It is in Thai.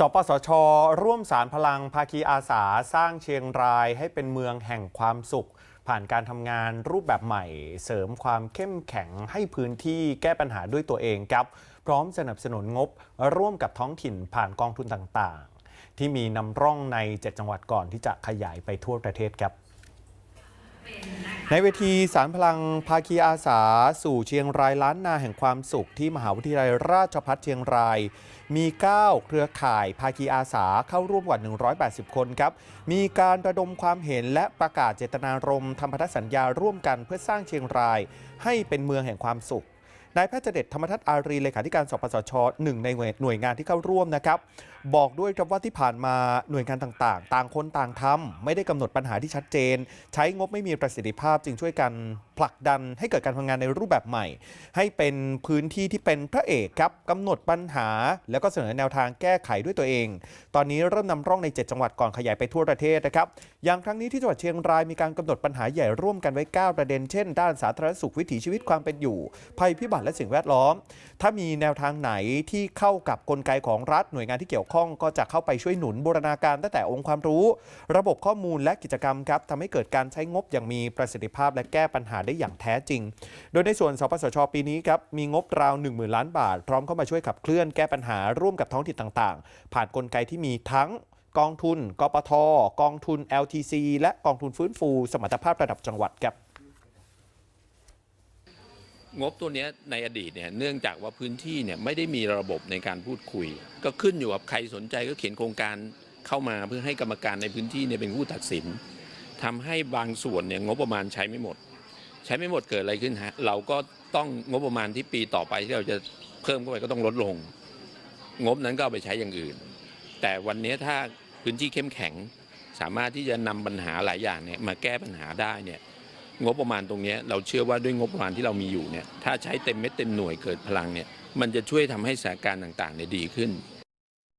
สปสช ร่วมสารพลังภาคีอาสาสร้างเชียงรายให้เป็นเมืองแห่งความสุข ผ่านการทำงานรูปแบบใหม่ เสริมความเข้มแข็งให้พื้นที่แก้ปัญหาด้วยตัวเองครับ พร้อมสนับสนุนงบ ร่วมกับท้องถิ่นผ่านกองทุนต่างๆ ที่มีนำร่องใน 7 จังหวัดก่อนที่จะขยายไปทั่วประเทศครับ ในเวทีสารพลังภาคีอาสา สู่เชียงรายล้านนาแห่งความสุขที่มหาวิทยาลัยราชภัฏเชียงราย มี 9 เครือข่ายภาคีอาสาเข้าร่วมกว่า 180 คนครับ มีการระดมความเห็นและประกาศเจตนารมณ์ทำพันธสัญญาร่วมกันเพื่อสร้างเชียงราย ให้เป็นเมืองแห่งความสุข นายแพทย์เจเด็ดธรรมทัศน์อารีเลขาธิการสปสชหนึ่งในหน่วยงานที่เข้าร่วมนะครับ บอกด้วยครับว่าที่ผ่านมาหน่วยงานต่างๆ ต่างคนต่างทำไม่ได้กำหนดปัญหาที่ชัดเจน ใช้งบไม่มีประสิทธิภาพจึงช่วยกันผลักดันให้เกิดการทำงานในรูปแบบใหม่ ให้เป็นพื้นที่ที่เป็นพระเอกครับกำหนดปัญหา แล้วก็เสนอแนวทางแก้ไขด้วยตัวเอง ตอนนี้เริ่มนำร่องใน 7 จังหวัดก่อนขยายไปทั่วประเทศนะครับ อย่างครั้งนี้ที่จังหวัดเชียงรายมีการกำหนดปัญหาใหญ่ร่วมกันไว้ 9 ประเด็น เช่น ด้านสาธารณสุขวิถีชีวิตความเป็นอยู่ ภัยพิบัติและสิ่งแวดล้อม ถ้ามีแนวทางไหนที่เข้ากับกลไกของรัฐหน่วยงานที่เกี่ยวข้องก็จะเข้าไปช่วยหนุนบูรณาการตั้งแต่องค์ความรู้ ระบบข้อมูลและกิจกรรมครับทำให้เกิดการใช้งบอย่างมีประสิทธิภาพและแก้ปัญหาได้อย่างแท้จริง โดยในส่วนสปสชปีนี้ครับมีงบราว 1 0,000 ล้านบาท พร้อมเข้ามาช่วยขับเคลื่อนแก้ปัญหาร่วมกับท้องถิ่นต่างๆ ผ่านกลไกที่มีทั้งกองทุน กปท กองทุน LTC และกองทุนฟื้นฟู สมรรถภาพระดับจังหวัดครับ งบตัวนี้ในอดีตเนี่ยเนื่องจากว่าพื้นที่เนี่ยไม่ได้มีระบบในการพูดคุย ก็ขึ้นอยู่กับใครสนใจก็เขียนโครงการเข้ามาเพื่อให้กรรมการในพื้นที่เนี่ยเป็นผู้ตัดสินทำให้บางส่วนเนี่ยงบประมาณใช้ไม่หมด ใช้ไม่หมดเกิดอะไรขึ้นฮะเราก็ต้องงบประมาณที่ปีต่อไปที่เราจะเพิ่มเข้าไปก็ต้องลดลง งบนั้นก็เอาไปใช้อย่างอื่น แต่วันนี้ถ้าพื้นที่เข้มแข็ง สามารถที่จะนำปัญหาหลายอย่างเนี่ยมาแก้ปัญหาได้เนี่ย งบประมาณตรงนี้เราเชื่อว่าด้วยงบประมาณที่เรามีอยู่เนี่ยถ้าใช้เต็มเม็ดเต็มหน่วยเกิดพลังเนี่ยมันจะช่วยทำให้สถานการณ์ต่างๆเนี่ยดีขึ้น